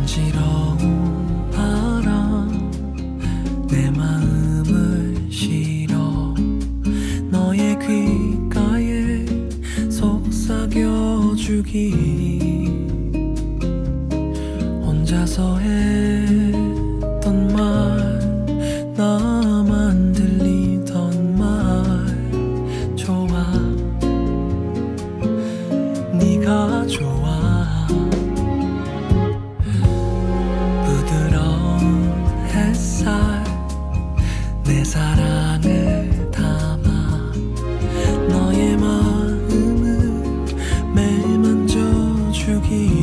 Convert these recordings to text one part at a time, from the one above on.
간지러운 바람 내 마음을 실어 너의 귓가에 속삭여주기. 혼자서 했던 말 나만 들리던 말 좋아. 네가 좋아 내 사랑을 담아 너의 마음을 매일 만져주기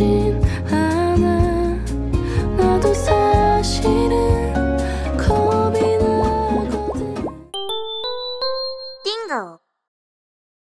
imagine